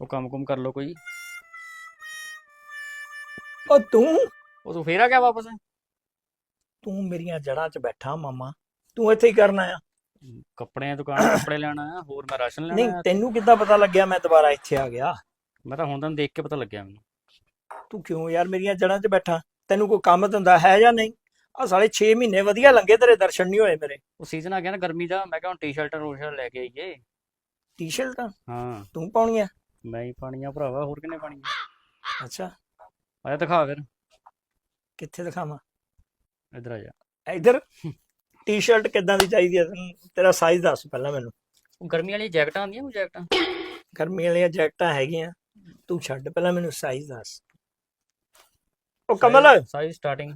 ਉਹ ਕੰਮ ਕੁਮ ਕਰ ਲੋ ਕੋਈ। ਉਹ ਤੂੰ? ਉਹ ਤੂੰ ਫੇਰ ਆ ਗਿਆ ਵਾਪਸ? ਤੂੰ ਮੇਰੀਆਂ ਜੜ੍ਹਾਂ 'ਚ ਬੈਠਾ ਮਾਮਾ। ਤੂੰ ਇੱਥੇ ਹੀ ਕਰਨਾ ਆ ਕੱਪੜਿਆਂ ਦੀ ਦੁਕਾਨ ਤੋਂ ਕੱਪੜੇ ਲੈਣਾ ਆ ਹੋਰ ਮੈਂ ਰਾਸ਼ਨ ਨਹੀਂ ਲੈਣਾ ਆ ਤੈਨੂੰ ਕਿੱਦਾਂ ਪਤਾ ਲੱਗਿਆ ਮੈਂ ਦੁਬਾਰਾ ਇੱਥੇ ਆ ਗਿਆ? ਮੈਂ ਤਾਂ ਹੁਣ ਤੈਨੂੰ ਦੇਖ ਕੇ ਪਤਾ ਲੱਗਿਆ ਮੈਨੂੰ। ਤੂੰ ਕਿਉਂ ਯਾਰ ਮੇਰੀਆਂ ਜੜ੍ਹਾਂ 'ਚ ਬੈਠਾ? ਤੈਨੂੰ ਕੋਈ ਕੰਮ ਧੰਦਾ ਹੈ ਜਾਂ ਨਹੀਂ? ਆ ਸਾਲੇ 6 ਮਹੀਨੇ ਵਧੀਆ ਲੰਗੇ ਤੇਰੇ ਦਰਸ਼ਨ ਨਹੀਂ ਹੋਏ ਮੇਰੇ। ਉਹ ਸੀਜ਼ਨ ਆ ਗਿਆ ਨਾ ਗਰਮੀ ਦਾ ਮੈਂ ਕਿਹਾ ਹੁਣ ਟੀ-ਸ਼ਰਟ ਰੋਸ਼ਰ ਲੈ ਕੇ ਆਈਏ। ਟੀ-ਸ਼ਰਟਾਂ ਹਾਂ। ਤੂੰ ਪਾਉਣੀਆਂ ਮੈਂ ਹੀ ਪਾਣੀਆਂ ਭਰਾਵਾ ਹੋਰ ਕਿੰਨੇ ਪਾਣੀਆਂ ਅੱਛਾ। ਆਇਆ ਦਿਖਾ ਫਿਰ। ਕਿੱਥੇ ਦਿਖਾਵਾਂ? ਇੱਧਰ ਆ ਜਾ। ਇੱਧਰ? ਟੀ-ਸ਼ਰਟ ਕਿੱਦਾਂ ਦੀ ਚਾਹੀਦੀ ਹੈ ਤੈਨੂੰ? ਤੇਰਾ ਸਾਈਜ਼ ਦੱਸ ਪਹਿਲਾਂ ਮੈਨੂੰ। ਉਹ ਗਰਮੀ ਵਾਲੀ ਜੈਕਟਾਂ ਆਉਂਦੀਆਂ ਉਹ ਜੈਕਟਾਂ? ਗਰਮੀ ਵਾਲੀਆਂ ਜੈਕਟਾਂ ਹੈਗੀਆਂ। ਤੂੰ ਛੱਡ ਪਹਿਲਾਂ ਮੈਨੂੰ ਸਾਈਜ਼ ਦੱਸ। ਉਹ ਕਮਲ ਸਾਈਜ਼ ਸਟਾਰਟਿੰਗ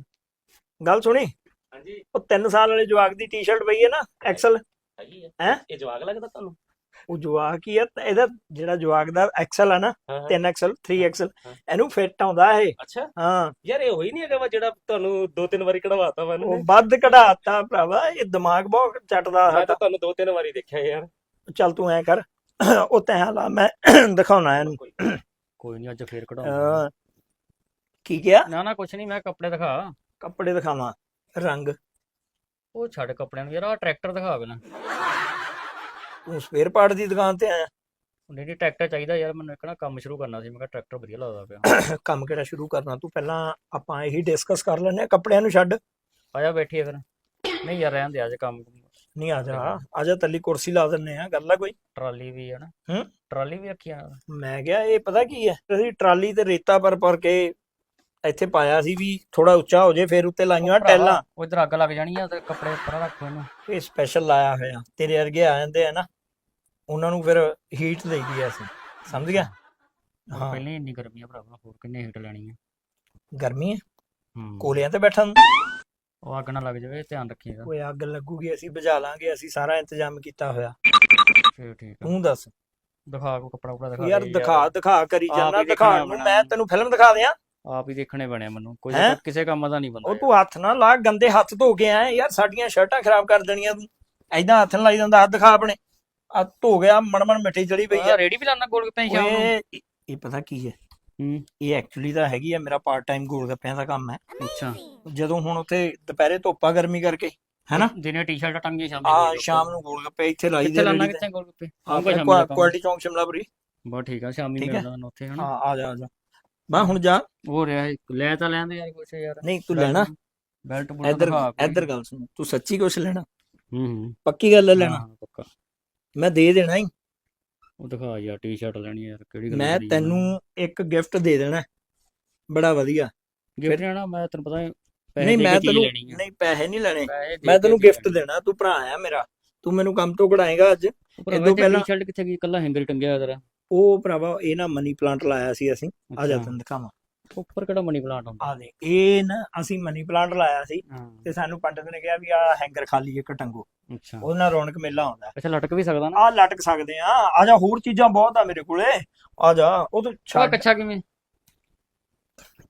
ਗੱਲ ਸੁਣੀ? ਹਾਂਜੀ। ਉਹ 3 ਸਾਲ ਵਾਲੇ ਜਵਾਕ ਦੀ ਟੀ-ਸ਼ਰਟ ਪਈ ਹੈ ਨਾ ਐਕਸਲ ਹੈਗੀ ਹੈ ਹੈਂ? ਇਹ ਜਵਾਗ ਲੱਗਦਾ ਤੁਹਾਨੂੰ? ਉਹ ਜਵਾਕ ਹੀ ਆ ਤੇ ਇਹਦਾ ਜਿਹੜਾ ਜਵਾਕ ਦਾ ਐਕਸਲ ਆ ਨਾ ਹਾਂ 3 ਐਕਸਲ 3 ਐਕਸਲ ਹਾਂ। ਇਹਨੂੰ ਫਿੱਟ ਆਉਂਦਾ ਇਹ। ਅੱਛਾ। ਹਾਂ। ਯਾਰ ਇਹ ਹੋਈ ਨਹੀਂ ਹੈਗਾ ਵਾ ਜਿਹੜਾ ਤੁਹਾਨੂੰ ਦੋ ਤਿੰਨ ਵਾਰੀ ਕਢਵਾਤਾ ਵਾ ਉਹ ਵੱਧ ਕਢਾਤਾ ਭਰਾਵਾ ਇਹ ਦਿਮਾਗ ਬਹੁਤ ਚੱਟਦਾ ਮੈਂ ਸਾਡਾ। ਤਾਂ ਤੁਹਾਨੂੰ ਦੋ ਤਿੰਨ ਵਾਰੀ ਦੇਖਿਆ ਯਾਰ। ਚੱਲ ਤੂੰ ਐ ਕਰ ਉਹ ਤੈਂ ਲਾ ਮੈਂ ਦਿਖਾਉਣਾ ਇਹਨੂੰ। ਕੋਈ ਕੋਈ ਨਹੀਂ ਅੱਜ ਫੇਰ ਕਢਾਉਂਗਾ ਹਾਂ। ਕੀ ਕਿਹਾ? ਨਾ ਨਾ ਕੁਛ ਨਹੀਂ ਮੈਂ ਕੱਪੜੇ ਦਿਖਾ। ਕੱਪੜੇ ਦਿਖਾਵਾਂ ਰੰਗ। ਉਹ ਛੱਡ ਕੱਪੜਿਆਂ ਨੂੰ ਯਾਰ ਆ ਟਰੈਕਟਰ ਦਿਖਾ ਪਹਿਲਾਂ। ਤੂੰ ਸਪੇਅਰ ਪਾਰਟ ਦੀ ਦੁਕਾਨ ਤੇ ਆਇਆ। ਨਹੀਂ ਨਹੀਂ ਟਰੈਕਟਰ ਚਾਹੀਦਾ ਯਾਰ ਮੈਨੂੰ ਇੱਕ ਨਾ ਕੰਮ ਸ਼ੁਰੂ ਕਰਨਾ ਸੀ ਮੈਂ ਕਿਹਾ ਟਰੈਕਟਰ ਵਧੀਆ ਲੱਗਦਾ ਪਿਆ। ਕੰਮ ਕਿਹੜਾ ਸ਼ੁਰੂ ਕਰਨਾ? ਤੂੰ ਪਹਿਲਾਂ ਆਪਾਂ ਇਹੀ ਡਿਸਕਸ ਕਰ ਲੈਨੇ ਆ ਕੱਪੜਿਆਂ ਨੂੰ ਛੱਡ। ਆਜਾ ਬੈਠੀਏ ਫਿਰ। ਨਹੀਂ ਯਾਰ ਰਹਿਣ ਦੇ ਅੱਜ ਕੰਮ। ਨਹੀਂ ਆ ਜਾ ਆ। ਜਾ ਤੱਲੀ ਕੁਰਸੀ ਲਾ ਦਿੰਨੇ ਆ ਗੱਲ ਆ ਕੋਈ। ਟਰਾਲੀ ਵੀ ਹੈ ਨਾ। ਹੂੰ? ਟਰਾਲੀ ਵੀ ਰੱਖੀ ਆ ਮੈਂ ਕਿਹਾ ਇਹ ਪਤਾ ਕੀ ਹੈ? ਅਸੀਂ ਟਰਾਲੀ ਤੇ ਰੇਤਾ ਪਰ ਪਰ ਕੇ ਇੱਥੇ ਪਾਇਆ ਸੀ ਵੀ ਥੋੜਾ ਉੱਚਾ ਹੋ ਜੇ ਫਿਰ ਉੱਤੇ ਲਾਈਆਂ ਟੈਲਾਂ। ਉਹ ਇਧਰ ਅੱਗ ਲੱਗ ਜਾਣੀ ਆ ਤੇ ਕੱਪੜੇ ਪਰਾਂ ਰੱਖੋ ਇਹਨੂੰ। ਇਹ ਸਪੈਸ਼ਲ ਲਾਇਆ ਹੋਇਆ। ਤੇਰੇ ਵਰਗੇ ਆ ਜਾਂਦੇ ਆ ਨਾ ਉਹਨਾਂ ਨੂੰ ਫਿਰ ਹੀਟ ਦੇਈਦੀ ਐ ਅਸੀਂ। ਸਮਝ ਗਿਆ? ਹਾਂ। ਪਹਿਲਾਂ ਇੰਨੀ ਗਰਮੀ ਆ ਭਰਾਵਾ ਹੋਰ ਕਿੰਨੇ ਹੀਟ ਲੈਣੀ ਆ। ਗਰਮੀ ਹੂੰ। ਕੋਲਿਆਂ ਤੇ ਬੈਠਣ ਉਹ ਅੱਗ ਨਾ ਲੱਗ ਜਾਵੇ ਧਿਆਨ ਰੱਖੀਏਗਾ। ਓਏ ਅੱਗ ਲੱਗੂਗੀ ਅਸੀਂ ਬੁਝਾ ਲਾਂਗੇ ਅਸੀਂ ਸਾਰਾ ਇੰਤਜ਼ਾਮ ਕੀਤਾ ਹੋਇਆ। ਫੇਰ ਠੀਕ ਆ। ਤੂੰ ਦੱਸ। ਦਿਖਾ ਕੋ ਕੱਪੜਾ ਕੁਪੜਾ ਦਿਖਾ ਯਾਰ ਦਿਖਾ ਦਿਖਾ ਕਰੀ ਜਾਣਾ ਦਿਖਾ। ਮੈਂ ਤੈਨੂੰ ਫਿਲਮ ਦਿਖਾ ਦਿਆਂ। ਆਪ ਹੀ ਦੇਖਣੇ ਬਣੇ ਮੈਨੂੰ। ਕੋਈ ਹੈਂ? ਕਿਸੇ ਕੰਮ ਦਾ ਨਹੀਂ ਬੰਦਾ ਉਹ ਤੂੰ ਹੱਥ ਨਾ ਲਾ ਗੰਦੇ ਹੱਥ ਧੋ ਕੇ ਆਇਆ ਯਾਰ ਸਾਡੀਆਂ ਸ਼ਰਟਾਂ ਖਰਾਬ ਕਰ ਦੇਣੀਆਂ ਤੂੰ। ਐਦਾਂ ਹੱਥ ਨਾਲ ਲਾਈ ਜਾਂਦਾ ਹੱਥ ਦਿਖਾ ਆਪਣੇ। ਆ ਧੋ ਗਿਆ ਮਣਮਣ ਮਿੱਟੀ ਚੜੀ ਪਈ ਆ। ਰੇੜੀ ਵੀ ਲਾਣਾ ਗੋਲ ਗੱਪੇ ਸ਼ਾਮ ਨੂੰ। ਓਏ ਇਹ- ਇਹ ਪਤਾ ਕੀ ਹੈ? ਹੂੰ। ਇਹ ਐਕਚੁਅਲੀ ਤਾਂ ਹੈਗੀ ਆ ਮੇਰਾ ਪਾਰਟ ਟਾਈਮ ਗੋਲਗੱਪਿਆਂ ਦਾ ਕੰਮ ਹੈ। ਅੱਛਾ। ਜਦੋਂ ਹੁਣ ਉੱਥੇ ਦੁਪਹਿਰੇ ਧੁੱਪਾ ਗਰਮੀ ਕਰਕੇ ਹੈਨਾ? ਦਿਨੇ ਟੀ-ਸ਼ਰਟ ਟੰਗੀ ਸ਼ਾਮ ਆ ਸ਼ਾਮ ਨੂੰ ਗੋਲਗੱਪੇ ਇੱਥੇ ਲਾਈ ਕਿੱਥੇ ਦੇ ਲਾਣਾ ਤੇ। ਕਿੱਥੇ ਗੋਲ ਗੱਪੇ? ਹਾਂ, ਆਉਂਗਾ ਸ਼ਾਮ ਨੂੰ ਕੁਆਲਿਟੀ ਚੌਂਕ ਸ਼ਿਮਲਾਪੁਰੀ। ਬਹੁਤ ਠੀਕ ਆ ਸ਼ਾਮੀ ਠੀਕ। ਮਿਲਦਾ ਉੱਥੇ ਹਨਾ? ਹਾਂ ਆ ਜਾ ਆ ਜਾ। ਮੈਂ ਹੁਣ ਜਾ। ਹੋ ਰਿਹਾ ਹੈ, ਲੈ ਤਾਂ ਲੈਂਦੇ ਯਾਰ ਕੁਛ ਯਾਰ। ਨਹੀਂ ਤੂੰ ਲੈਣਾ। ਬੈਲਟ ਬੁਲਟ ਇੱਧਰ ਦਿਖਾ। ਇੱਧਰ ਗੱਲ ਸੁਣ ਤੂੰ ਸੱਚੀ ਕੁਛ ਲੈਣਾ? ਹੂੰ ਹੂੰ। ਪੱਕੀ ਗੱਲ ਹੈ ਲੈਣਾ? ਹਾਂ, ਪੱਕਾ। ਮੈਂ ਦੇ ਦੇਣਾ ਹੀ ਉਹ ਦਿਖਾ ਯਾਰ ਟੀ-ਸ਼ਰਟ ਲੈਣੀ ਯਾਰ ਕਿਹੜੀ ਗੱਲ ਮੈਂ ਤੈਨੂੰ ਇੱਕ ਗਿਫਟ ਦੇ ਦੇਣਾ ਬੜਾ ਵਧੀਆ। ਗਿਫਟ ਲੈਣਾ ਮੈਂ ਤੈਨੂੰ ਪਤਾ ਹੈ, ਪੈਸੇ ਨਹੀਂ ਦੇ ਮੈਂ ਚੀਜ਼ ਤੈਨੂੰ ਲੈਣੀ ਆ। ਨਹੀਂ ਪੈਸੇ ਨਹੀਂ ਲੈਣੇ। ਪੈਸੇ ਦੇ ਮੈਂ ਕੇ ਤੈਨੂੰ ਚੀਜ਼ ਗਿਫਟ ਲੈਣੀ। ਦੇਣਾ ਤੂੰ ਭਰਾ ਆ ਮੇਰਾ। ਤੂੰ ਮੈਨੂੰ ਕੰਮ ਤੋਂ ਕਢਾਏਗਾ ਅੱਜ। ਭਰਾਵਾ ਇਦੋਂ ਇੱਥੇ ਪਹਿਲਾਂ- ਟੀ-ਸ਼ਰਟ ਕਿੱਥੇ ਗਈ? ਕੱਲਾ ਹੈਂਗਰ ਟੰਗਿਆ ਹੋਇਆ ਤੇਰਾ। ਉਹ ਭਰਾਵਾ ਇਹ ਨਾ ਮਨੀ ਪਲਾਂਟ ਲਾਇਆ ਸੀ ਅਸੀਂ। ਆ ਜਾ। ਤੈਨੂੰ ਦਿਖਾਵਾਂ। ਉੱਪਰ ਕਿਹੜਾ ਮਨੀ ਪਲਾਂਟ ਹੁੰਦਾ? ਆ ਦੇ ਇਹ ਨਾ ਅਸੀਂ ਮਨੀ ਪਲਾਂਟ ਲਾਇਆ ਸੀ ਹਾਂ। ਤੇ ਸਾਨੂੰ ਪੰਡਤ ਨੇ ਕਿਹਾ ਵੀ ਆ ਹੈਂਗਰ ਖਾਲੀ ਇੱਕ ਟੰਗੋ। ਅੱਛਾ। ਉਹਦੇ ਨਾਲ ਰੌਣਕ ਮੇਲਾ ਆਉਂਦਾ ਅੱਛਾ ਲਟਕ ਵੀ ਸਕਦਾ ਨਾ? ਆ ਲਟਕ ਸਕਦੇ ਆ। ਆ ਜਾ ਹੋਰ ਚੀਜ਼ਾਂ ਬਹੁਤ ਆ ਮੇਰੇ ਕੋਲੇ। ਆ ਜਾ ਉਹ ਤਾਂ ਛੱਡ। ਕੱਚਾ ਕਿਵੇਂ?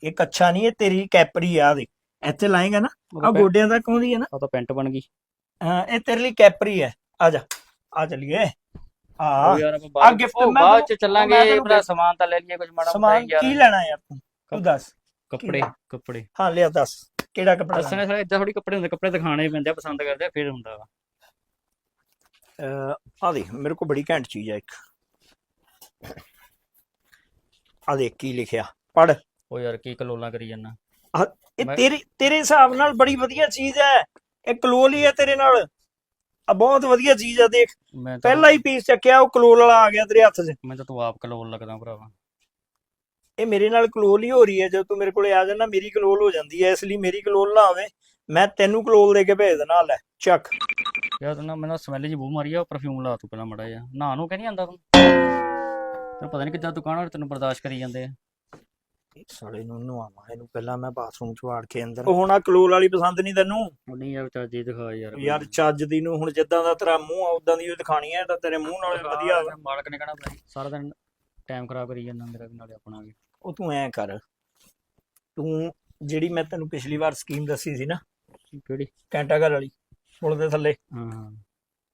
ਇਹ ਕੱਛਾ ਨਹੀਂ ਇਹ ਤੇਰੀ ਕੈਪਰੀ ਆ ਦੇ ਇੱਥੇ ਲਾਏਗਾ ਨਾ ਆ ਗੋਡਿਆਂ ਤੱਕ ਆਉਂਦੀ ਹੈ ਨਾ। ਉਹ ਤਾਂ ਪੈਂਟ ਬਣ ਗਈ। ਹਾਂ, ਇਹ ਤੇਰੇ ਲਈ ਕੈਪਰੀ ਹੈ। ਆ ਜਾ ਆ ਚਲੀਏ। ਆ ਉਹ ਯਾਰ ਆਪਾਂ ਆ ਬਾਅਦ gift ਉਹ ਮੈਂ ਬਾਅਦ ਚ ਤੈਨੂੰ- ਚੱਲਾਂਗੇ ਮੈਂ ਤੈਨੂੰ ਭਰਾ gift- ਸਮਾਨ ਤਾਂ ਲੈ ਲਈਏ ਕੁਝ ਮਾੜਾ ਮੋਟਾ ਸਮਾਨ ਯਾਰ। ਕੀ ਲੈਣਾ ਯਾਰ ਤੂੰ? ਤੂੰ ਦੱਸ। ਕੱਪੜੇ ਕੱਪੜੇ। ਹਾਂ ਲਿਆ ਦੱਸ। ਕਿਹੜਾ ਕੱਪੜਾ ਲੈਣਾ? ਦੱਸਣੇ ਸਾਰੇ ਇਦਾਂ ਥੋੜੀ ਕੱਪੜੇ ਹੁੰਦੇ ਕੱਪੜੇ ਦਿਖਾਣੇ ਪੈਂਦੇ ਆ ਪਸੰਦ ਕਰਦੇ ਆ ਫਿਰ ਹੁੰਦਾ ਵਾ। ਅਹ, ਆ ਦੇਖ ਮੇਰੇ ਕੋਲ ਬੜੀ ਘੈਂਟ ਚੀਜ਼ ਆ ਇੱਕ। ਆ ਦੇਖ ਕੀ ਲਿਖਿਆ? ਪੜ ਉਹ ਯਾਰ ਕੀ ਕਲੋਲਾਂ ਕਰੀ ਜਾਂਦਾ। ਇਹ ਤੇਰੇ ਹਿਸਾਬ ਨਾਲ ਬੜੀ ਵਧੀਆ ਚੀਜ਼ ਹੈ। ਇਹ ਕਲੋਲ ਹੀ ਹੈ ਤੇਰੇ ਨਾਲ। ਆ ਬਹੁਤ ਵਧੀਆ ਚੀਜ਼ ਆ ਦੇਖ। ਮੈਂ ਤਾਂ ਪਹਿਲਾ ਹੀ ਪੀਸ ਚੱਕਿਆ ਉਹ ਕਲੋਲ ਵਾਲਾ ਆ ਗਿਆ ਤੇਰੇ ਹੱਥ 'ਚ। ਮੈਂ ਤਾਂ ਤੂੰ ਆਪ ਕਲੋਲ ਲੱਗਦਾ ਭਰਾਵਾ। ਇਹ ਮੇਰੇ ਨਾਲ ਕਲੋਲ ਹੀ ਹੋ ਰਹੀ ਹੈ ਜਦੋਂ ਤੂੰ ਮੇਰੇ ਕੋਲੇ ਆ ਜਾਣਾ ਮੇਰੀ ਕਲੋਲ ਹੋ ਜਾਂਦੀ ਹੈ ਇਸ ਲਈ ਮੇਰੀ ਕਲੋਲ ਨਾ ਹੋਵੇ ਮੈਂ ਤੈਨੂੰ ਕਲੋਲ ਦੇ ਕੇ ਭੇਜ ਦੇਣਾ ਲੈ ਚੱਕ। ਯਾਰ ਤੂੰ ਨਾ ਮੈਨੂੰ ਸਮੈਲ ਜੀ ਬੂ ਮਾਰੀ ਆ ਪਰਫਿਊਮ ਲਾ ਤੂੰ ਪਹਿਲਾਂ ਮੜਾ ਜਾ ਨਾ ਨੂੰ ਕਹਿੰਦੀ ਆਂਦਾ ਤੂੰ। ਤੈਨੂੰ ਪਤਾ ਨਹੀਂ ਕਿੱਦਾਂ ਦੁਕਾਨ ਵਾਲੇ ਤੈਨੂੰ ਬਰਦਾਸ਼ਤ ਕਰੀ ਜਾਂਦੇ ਆ। ਸਾਲੇ ਨੂੰ ਨਵਾਵਾਂ ਇਹਨੂੰ ਪਹਿਲਾਂ ਮੈਂ ਬਾਥਰੂਮ 'ਚ ਵਾੜ ਕੇ ਅੰਦਰ। ਉਹ ਹੁਣ ਆ ਕਲੋਲ ਵਾਲੀ ਪਸੰਦ ਨਹੀਂ ਤੈਨੂੰ? ਉਹ ਨਹੀਂ ਯਾਰ ਚਾਜੀ ਦਿਖਾ ਯਾਰ। ਯਾਰ ਚੱਜ ਦੀ ਨੂੰ ਹੁਣ ਜਿੱਦਾਂ ਦਾ ਤੇਰਾ ਮੂੰਹ ਆ ਉਦਾਂ ਦੀ ਉਹ ਦਿਖਾਣੀ ਹੈ ਤਾਂ ਤੇਰੇ ਮੂੰਹ ਨਾਲ ਵਧੀਆ। ਮਾਲਕ ਨੇ ਕਹਣਾ ਭਾਈ ਸਾਰਾ ਦਿਨ ਟਾਈਮ ਖਰਾਬ ਕਰੀ ਜਾਂਦਾ ਮੇਰਾ ਵੀ ਨਾਲੇ ਆਪਣਾ ਵੀ। ਉਹ ਤੂੰ ਐ ਕਰ ਤੂੰ ਜਿਹੜੀ ਮੈਂ ਤੈਨੂੰ ਪਿਛਲੀ ਵਾਰ ਸਕੀਮ ਦੱਸੀ ਸੀ ਨਾ ਕਿਹੜੀ? ਕੈਂਟਾਗਰ ਵਾਲੀ ਪੁਲ ਦੇ ਥੱਲੇ। ਹਾਂ।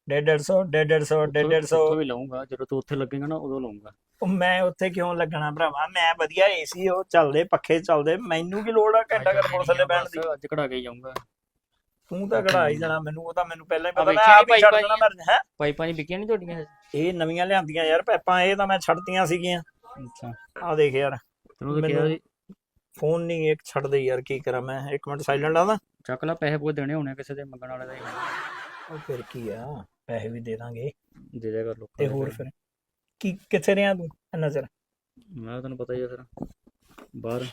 150 ਡੇਢ 150 ਡੇਢ 150 ਉੱਥੋਂ ਵੀ ਲਵਾਂਗਾ ਜਦੋਂ ਤੂੰ ਉੱਥੇ ਲੱਗੇਗਾ ਨਾ ਉਦੋਂ ਲਵਾਂਗਾ ਉਹ ਮੈਂ ਉੱਥੇ ਕਿਉਂ ਲੱਗਣਾ ਭਰਾਵਾ? ਮੈਂ ਵਧੀਆ ਏਸੀ ਉਹ ਚੱਲਦੇ ਪੱਖੇ ਚੱਲਦੇ ਮੈਨੂੰ ਕੀ ਲੋੜ ਆ ਘੰਟਾ ਕਰ ਪੁਲਿਸ ਥੱਲੇ ਬੈਠਣ ਦੀ? ਅੱਜ ਕਢਾ ਕੇ ਜਾਊਂਗਾ। ਤੂੰ ਤਾਂ ਕਢਾ ਹੀ ਜਾਣਾ ਮੈਨੂੰ ਉਹ ਤਾਂ ਮੈਨੂੰ ਪਹਿਲਾਂ ਹੀ ਪਤਾ ਮੈਂ ਆਪ ਹੀ ਛੱਡ ਦੇਣਾ ਮੈਂ ਹੈ? ਪਾਈਪਾਂ ਨਹੀਂ ਵਿਕੀਆਂ ਨਹੀਂ ਤੁਹਾਡੀਆਂ ਇਹ ਨਵੀਆਂ ਲਿਆਂਦੀਆਂ ਯਾਰ ਪੈਪਾਂ ਇਹ ਤਾਂ ਮੈਂ ਛੱਡਤੀਆਂ ਸੀਗੀਆਂ। ਅੱਛਾ। ਆ ਦੇਖ ਯਾਰ ਤੈਨੂੰ ਤਾਂ ਕਿਹਾ ਸੀ ਫੋਨ ਨਹੀਂ ਇੱਕ ਛੱਡ ਦੇ ਯਾਰ ਕੀ ਕਰਾਂ ਮੈਂ? ਇੱਕ ਮਿੰਟ ਸਾਇਲੈਂਟ ਆਵਾਂ ਚੱਕ ਲੈ ਪੈਸੇ ਪੂਰੇ ਦੇਣੇ ਹੋਣੇ ਕਿਸੇ ਦੇ ਮੰਗਣ ਵਾਲੇ ਦਾ ਹੀ। ਉਹ ਫਿਰ ਕੀ ਆ? ਪੈਸੇ ਵੀ ਦੇ ਦਾਂਗੇ। ਦੇ ਦਿਆ ਕਰ ਲੋਕਾਂ ਤੇ ਦੇ ਹੋਰ। ਫਿਰ ਕੀ ਕਿੱਥੇ ਰਿਹਾ ਤੂੰ ਇੰਨਾ ਚਿਰ ਮੈਂ ਤੈਨੂੰ ਪਤਾ ਹੀ ਆ ਫਿਰ ਬਾਹਰ।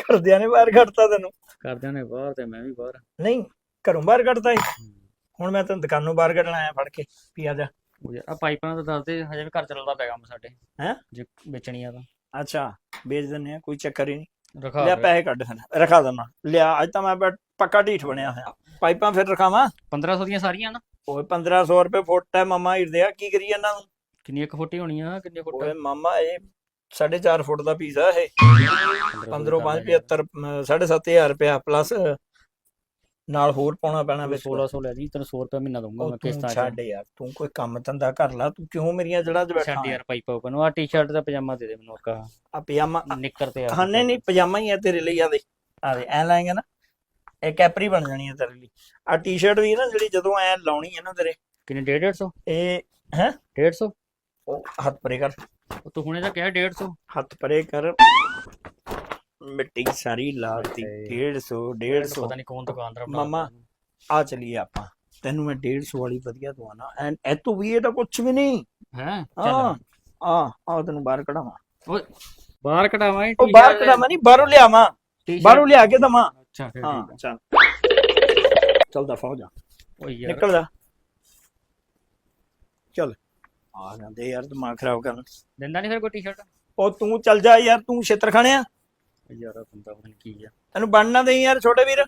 ਘਰਦਿਆਂ ਨੇ ਬਾਹਰ ਕੱਢਤਾ ਤੈਨੂੰ? ਕਰਦਿਆਂ ਨੇ ਬਾਹਰ ਤੇ ਮੈਂ ਵੀ ਬਾਹਰ। ਨਹੀਂ ਘਰੋਂ ਬਾਹਰ ਕੱਢਤਾ ਸੀ ਹੁਣ ਮੈਂ ਤੈਨੂੰ ਦੁਕਾਨੋਂ ਬਾਹਰ ਕੱਢਣ ਆਇਆ ਫੜ ਕੇ ਵੀ ਆ ਜਾ। ਉਹ ਯਾਰ ਆ ਪਾਈਪਾਂ ਦਾ ਤਾਂ ਦੱਸਦੇ ਹਜੇ ਵੀ ਘਰ ਚੱਲਦਾ ਪਿਆ ਕੰਮ ਸਾਡੇ। ਹੈਂ? ਜੇ ਵੇਚਣੀ ਆ ਤਾਂ। ਅੱਛਾ ਵੇਚ ਦਿੰਨੇ ਆ ਕੋਈ ਚੱਕਰ ਹੀ ਨਹੀਂ। ਰਖਾ ਲਿਆ ਦੇ। ਪੈਸੇ ਕੱਢ ਫਿਰ ਰਖਾ ਦੇਣਾ ਲਿਆ ਅੱਜ ਤਾਂ ਮੈਂ ਪੱਕਾ ਢੀਠ ਬਣਿਆ ਹੋਇਆ। ਪਾਈਪਾਂ ਫਿਰ ਰਖਾਵਾਂ? 1500 ਦੀਆਂ ਸਾਰੀਆਂ ਨਾ। ਓਏ 1500 ਰੁਪਏ ਫੁੱਟ ਹੈ ਮਾਮਾ ਹਿਰਦੇ ਆ ਕੀ ਕਰੀ ਜਾਂਦਾ ਤੂੰ ਕਿੰਨੀਆਂ ਕੁ ਫੁੱਟੀ ਹੋਣੀਆਂ ਕਿੰਨੇ ਫੁੱਟ? ਓਏ ਮਾਮਾ ਇਹ 4.5 ਫੁੱਟ ਦਾ ਪੀਸ ਆ ਇਹ। 15 5 75 7500 ਰੁਪਇਆ ਪਲੱਸ ਨਾਲ ਹੋਰ ਪਾਉਣਾ ਪੈਣਾ ਵਿੱਚ। 1600 ਲੈ ਜੀ ਤੈਨੂੰ 100 ਰੁਪਏ ਮਹੀਨਾ ਦਊਂਗਾ ਮੈਂ ਕਿਸ਼ਤਾਂ ਛੱਡ ਯਾਰ ਤੂੰ ਕੋਈ ਕੰਮ ਧੰਦਾ ਕਰ ਲਾ ਤੂੰ ਕਿਉਂ ਮੇਰੀਆਂ ਜੜ੍ਹਾਂ 'ਚ ਬੈਠਾ? ਛੱਡ ਯਾਰ ਪਾਈਪਾਂ ਉੱਪਰ ਨੂੰ ਆ ਟੀ-ਸ਼ਰਟ ਤੇ ਪਜਾਮਾ ਦੇ ਦੇ ਮੈਨੂੰ ਇੱਕ ਆ ਪਜਾਮਾ ਨਿੱਕਰ ਤੇ ਆ। ਹਾਂ ਨਹੀਂ ਨਹੀਂ ਪਜਾਮਾ ਹੀ ਆ ਤੇਰੇ ਲਈ ਆ ਦੇ ਆ ਦੇ ਐ ਲਾਏਗਾ ਨਾ। ਇਹ ਕੈਪਰੀ ਬਣ ਜਾਣੀ ਆ ਤੇਰੇ ਲਈ। ਆ ਟੀ-ਸ਼ਰਟ ਵੀ ਨਾ ਜਿਹੜੀ ਜਦੋਂ ਐ ਲਾਉਣੀ ਹੈ ਨਾ ਤੇਰੇ ਕਿੰਨੇ 150 ਇਹ 150 ਉਹ ਹੱਥ ਪਰੇ ਕਰ। ਉਹ ਤੂੰ ਹੁਣੇ ਤਾਂ ਕਿਹਾ 150 ਹੱਥ ਪਰੇ ਕਰ। ਮਿੱਟੀ ਸਾਰੀ ਲਾਤੀ 150 150 ਪਤਾ ਨਹੀਂ ਕੌਣ ਦੁਕਾਨਦਾਰ ਬਣਾ ਮਾਮਾ, ਆ ਚਲੀਏ ਆਪਾਂ। ਤੈਨੂੰ ਮੈਂ 150 ਵਾਲੀ ਵਧੀਆ ਦਵਾਣਾ ਐਂਡ ਇਹ ਤੋਂ ਵੀ ਇਹ ਤਾਂ ਕੁਝ ਵੀ ਨਹੀਂ। ਹੈਂ? ਹਾਂ ਚੱਲ ਆ ਆ ਤੈਨੂੰ ਬਾਹਰ ਕਢਾਵਾਂ। ਓਏ ਬਾਹਰ ਕਢਾਵਾਂ ਉਹ ਬਾਹਰ ਕਢਾਵਾਂ ਨਹੀਂ ਬਾਹਰੋਂ ਲਿਆਵਾਂ। ਬਾਹਰੋਂ ਲਿਆ ਕੇ ਦਵਾਂ। ਅੱਛਾ ਫਿਰ ਹਾਂ ਠੀਕ ਆ। ਚੱਲ। ਚੱਲ ਦਫਾ ਹੋ ਜਾ। ਓਏ ਯਾਰ। ਨਿਕਲ ਜਾ। ਚੱਲ। ਆ ਜਾਂਦੇ ਯਾਰ ਦਿਮਾਗ ਖਰਾਬ ਕਰਨ। ਦਿੰਦਾ ਨਹੀਂ ਫਿਰ ਕੋਈ ਟੀ-ਸ਼ਰਟ ਉਹ ਤੂੰ ਚੱਲ ਜਾ ਯਾਰ ਤੂੰ ਛੇਤਰ ਖਾਣਿਆ ਯਾਰ ਆਹ ਬੰਦਾ ਪਤਾ ਨੀ ਕੀ ਆ। ਤੈਨੂੰ ਬਣਨਾ ਦੇ ਯਾਰ ਛੋਟੇ ਵੀਰ।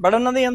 ਬੜਨ ਨਾ ਦੇ